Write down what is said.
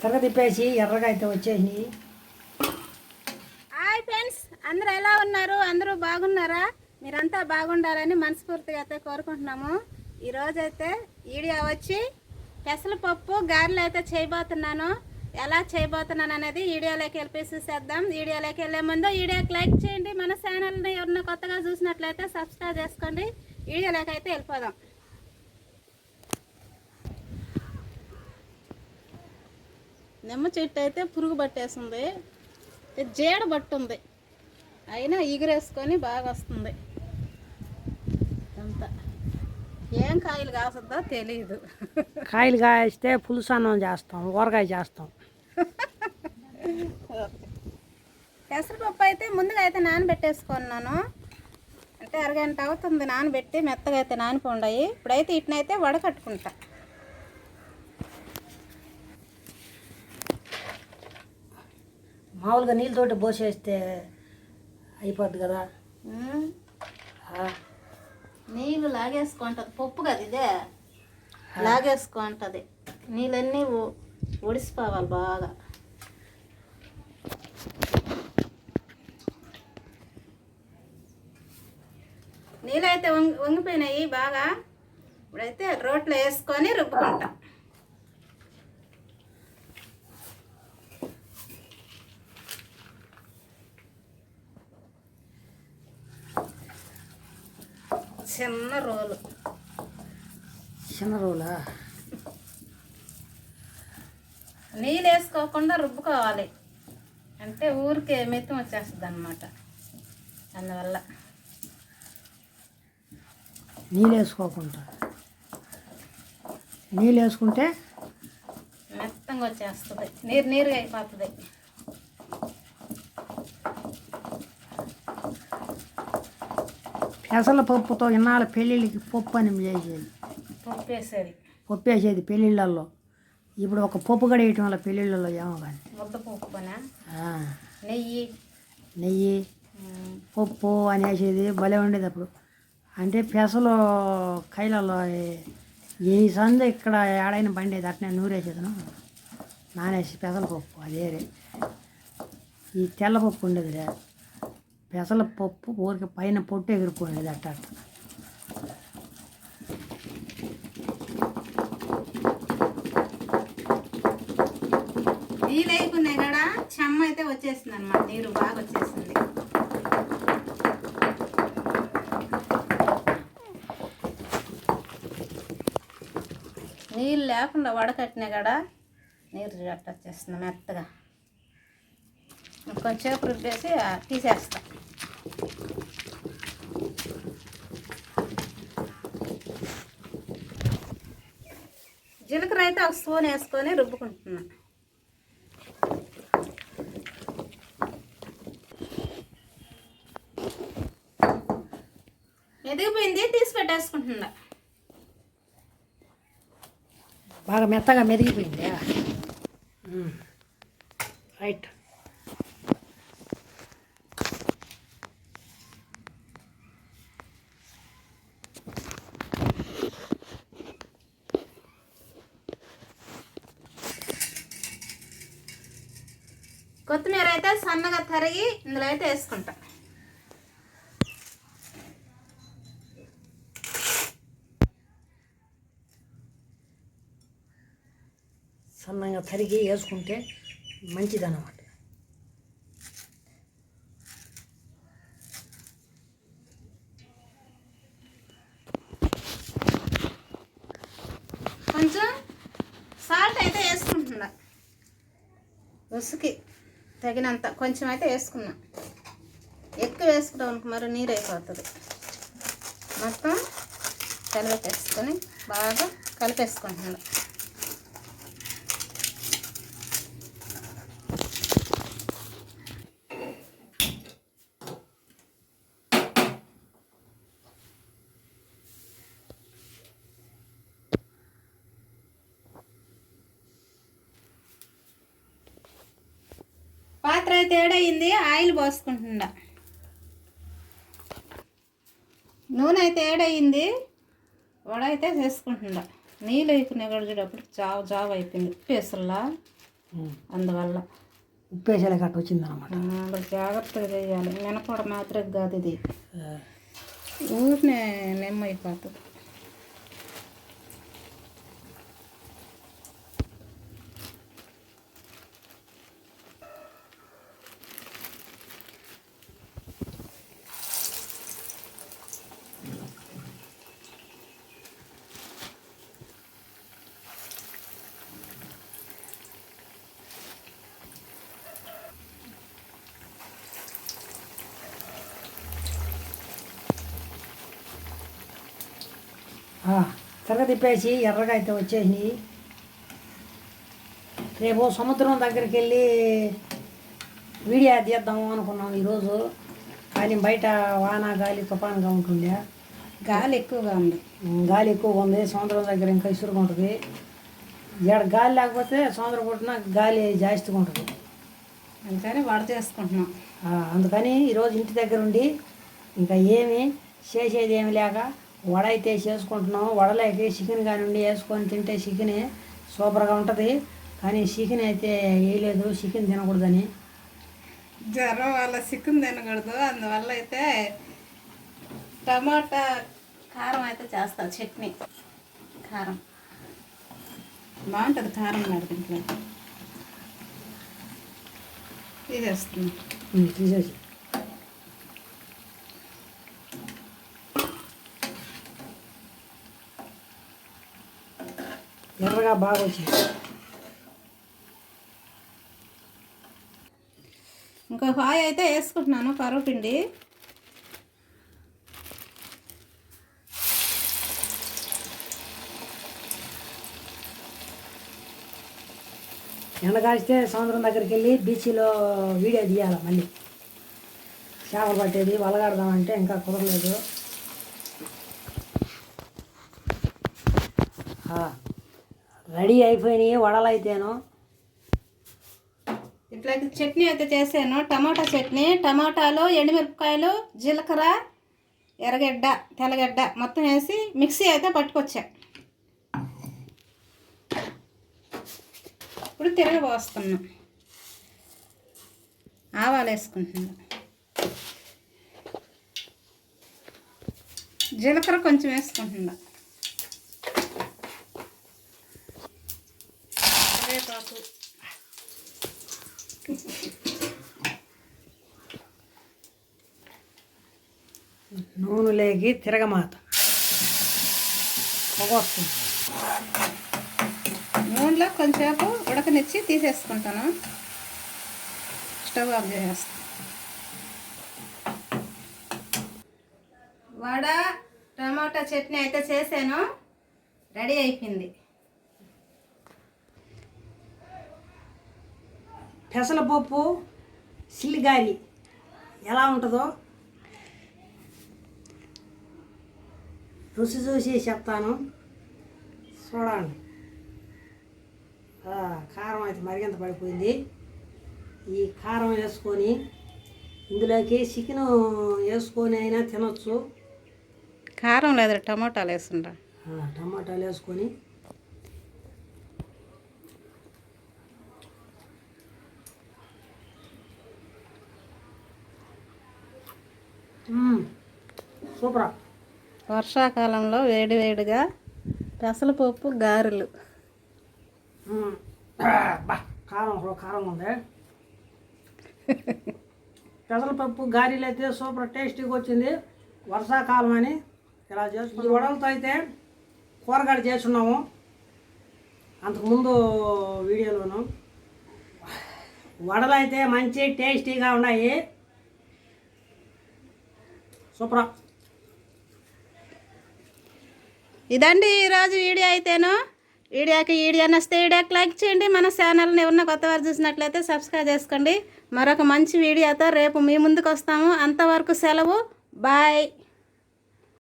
తిరగ తిప్పేసి ఎర్రగా అయితే వచ్చేసి హాయ్ ఫ్రెండ్స్ అందరూ ఎలా ఉన్నారు? అందరూ బాగున్నారా? మీరంతా బాగుండాలని మనస్ఫూర్తిగా అయితే కోరుకుంటున్నాము. ఈరోజైతే ఈడియా వీడియో వచ్చి పెసలపప్పు గారెలు అయితే చేయబోతున్నాను. ఎలా చేయబోతున్నాను అనేది వీడియోలోకి వెళ్ళి చూసేద్దాం. వీడియోలోకి వెళ్ళే ముందు వీడియోకి లైక్ చేయండి. మన ఛానల్ని ఎవరైనా కొత్తగా చూసినట్లయితే సబ్స్క్రైబ్ చేసుకోండి. వీడియోలోకి అయితే వెళ్ళిపోదాం. నిమ్మ చెట్టు అయితే పురుగు పట్టేస్తుంది. జీడ పట్టుంది. అయినా ఎగిరేసుకొని బాగా వస్తుంది. అంతా. ఏం కాయలు కాస్తుందో తెలియదు కాయలు కాయిస్తే పులుసు అన్నం చేస్తాం ఊరగాయ చేస్తాం. పెసరపప్పు అయితే ముందుగా అయితే నానబెట్టేసుకున్నాను. అంటే అరగంట అవుతుంది నానబెట్టి మెత్తగా అయితే నానిపోండాయి. ఇప్పుడైతే ఇట్నైతే వడకట్టుకుంటా. మామూలుగా నీళ్ళతోటి పోసేస్తే అయిపోద్ది కదా. నీళ్ళు లాగేసుకుంటుంది. పప్పు కదా ఇదే? లాగేసుకుంటుంది. నీళ్ళన్నీ ఒడిసిపోవాలి బాగా. నీళ్ళైతే వంగి వంగిపోయినాయి బాగా. ఇప్పుడైతే రోట్లో వేసుకొని రుబ్బుకుంటాం. చిన్న రోలు. చిన్న రోలా? నీళ్ళు వేసుకోకుండా రుబ్బుకోవాలి. అంటే ఊరికే మెత్తం వచ్చేస్తుంది అనమాట అందువల్ల. నీళ్ళు వేసుకోకుండా. నీళ్ళు వేసుకుంటే? మెత్తంగా వచ్చేస్తుంది. నీరు నీరుగా అయిపోతుంది. పెసల పప్పుతో ఇన్నాళ్ళ పెళ్ళిళ్ళకి పప్పు అని చేసేది. పప్పు వేసేది పప్పు వేసేది పెళ్ళిళ్ళల్లో. ఇప్పుడు ఒక పప్పు గడి వేయటం వల్ల పెళ్ళిళ్ళల్లో ఏమో కానీ నెయ్యి. నెయ్యి పప్పు అని వేసేది భలే ఉండేది అప్పుడు. అంటే పెసలు కైలలో ఈ సంద ఇక్కడ ఏడైనా బండేది అట్నే నూరేసేదను. నానేసి పెసల పప్పు అదే రే. ఈ తెల్ల పప్పు ఉండేదిలే పెసల పప్పు ఊరికి పైన పొట్టు ఎగిరిపోయింది అట్ట. అట్ట నీళ్ళు వేయకున్నాయి చెమ్మ అయితే వచ్చేసింది అనమాట నీరు బాగా వచ్చేసింది. నీళ్ళు లేకుండా వడకట్టినా కదా నీరు జట్ట వచ్చేస్తుంది మెత్తగా కొంచెం రుబ్బేసి తీసేస్తాను జీలకర్ర అయితే ఒక స్పూన్ వేసుకొని రుబ్బుకుంటున్నా. ఎదిగిపోయింది తీసి పెట్టేసుకుంటున్నా. బాగా మెత్తగా మెదిగిపోయింది? కొత్తిమీర అయితే సన్నగా తరిగి ఇందులో అయితే వేసుకుంటా. సన్నంగా తరిగి వేసుకుంటే మంచిదన్నమాట. కొంచెం సాల్ట్ అయితే వేసుకుంటున్నా. రుసుకి తగినంత. కొంచెం అయితే వేసుకున్నా. ఎక్కువ వేసుకుంటాం అనుకో మరి నీరు అయిపోతుంది మొత్తం కలిపేసుకొని బాగా కలిపేసుకుంటున్నాను. పాత్ర అయితే ఏడయింది ఆయిల్ పోసుకుంటుండా నూనె అయితే ఏడయింది వడ అయితే చేసుకుంటుండా నీళ్ళు వేసుకునే కూడా చూడప్పుడు జావ జావ అయిపోయింది. ఉప్పేసల్లా అందువల్ల. ఉప్పు వేసేలా కట్ట వచ్చింది అనమాట ఆ, జాగ్రత్తగా చేయాలి. మినపొడ మాత్రం కాదు ఇది. ఊరినే నెమ్మైపోతుంది తిరగ తిప్పేసి ఎర్రగా అయితే వచ్చేసినాయి. రేపు సముద్రం దగ్గరికి వెళ్ళి వీడియో తీద్దాము అనుకున్నాం ఈరోజు. కానీ బయట వాన గాలి తుఫాన్గా ఉంటుండే. గాలి ఎక్కువగా ఉంది. గాలి ఎక్కువగా ఉంది. సముద్రం దగ్గర ఇంకా ఇసురుగా ఉంటుంది. ఇక్కడ గాలి లేకపోతే సముద్రం పుట్టిన గాలి జాస్తిగా ఉంటుంది. అందుకని వడ చేసుకుంటున్నాం. అందుకని ఈరోజు ఇంటి దగ్గర ఉండి ఇంకా ఏమి చేసేది ఏమి లేక వడ అయితే చేసుకుంటున్నాం వడలేక చికెన్ కానివ్వండి వేసుకొని తింటే చికెన్ సూపర్గా ఉంటుంది. కానీ చికెన్ అయితే వేయలేదు చికెన్ తినకూడదని. జ్వరం వల్ల చికెన్ తినకూడదు అందువల్ల అయితే టమాటా కారం అయితే చేస్తా చట్నీ. కారం. బాగుంటుంది కారం మరి దీంట్లో. తీసేస్తుంది తీసేసి. ఎర్రగా బాగా వచ్చింది ఇంకో హాయ్ అయితే వేసుకుంటున్నాను పరోపిండి ఎండ కాస్తే సముద్రం దగ్గరికి వెళ్ళి బీచ్లో వీడియో తీయాలి మళ్ళీ? చేపలు పట్టేది వలగాడదామంటే ఇంకా కుదరలేదు. రెడీ అయిపోయినాయి వడలు అయితేను ఇట్లా చట్నీ అయితే చేశాను. టమాటా చట్నీ టమాటాలు ఎండుమిరపకాయలు జీలకర్ర ఎర్రగడ్డ తెల్లగడ్డ మొత్తం వేసి మిక్సీ అయితే పట్టుకొచ్చా. ఇప్పుడు తిరగబోస్తున్నా ఆవాలు వేసుకుంటున్నా జీలకర్ర కొంచెం వేసుకుంటున్నా. కరివేపాకు నూనెలోకి తిరగమాత. పొగ వస్తుంది. నూనెలో కొంచెంసేపు ఉడకనిచ్చి తీసేసుకుంటాను. స్టవ్ ఆఫ్ చేసేస్తాను వడ టమాటా చట్నీ అయితే చేశాను. రెడీ అయిపోయింది. పెసరపప్పు సిల్లిగారి ఎలా ఉంటుందో రుచి చూసి చెప్తాను. చూడండి కారం అయితే మరిగంత పడిపోయింది. ఈ కారం వేసుకొని ఇందులోకి చికెన్ వేసుకొని అయినా తినొచ్చు. కారం లేదు? టమాటాలు వేస్తుండ్రా ఆ, టమాటాలు వేసుకొని సూపరా. వర్షాకాలంలో వేడి వేడిగా పెసరపప్పు గారెలు. కారం కారం ఉంది. పెసరపప్పు గారెలు అయితే సూపర్ టేస్టీగా వచ్చింది. వర్షాకాలం అని ఇలా చేసుకుని ఈ వడలతో అయితే కూరగాయలు చేస్తున్నాము అంతకుముందు వీడియోలోను. వడలు అయితే మంచి టేస్టీగా ఉన్నాయి. సూపరా. ఇదండి ఈరోజు వీడియో అయితేను. వీడియోకి వీడియో నచ్చితే వీడియోకి లైక్ చేయండి. మన ఛానల్ని ఉన్న కొత్త వారు చూసినట్లయితే సబ్స్క్రైబ్ చేసుకోండి. మరొక మంచి వీడియోతో రేపు మీ ముందుకు వస్తాము. అంతవరకు సెలవు. బాయ్.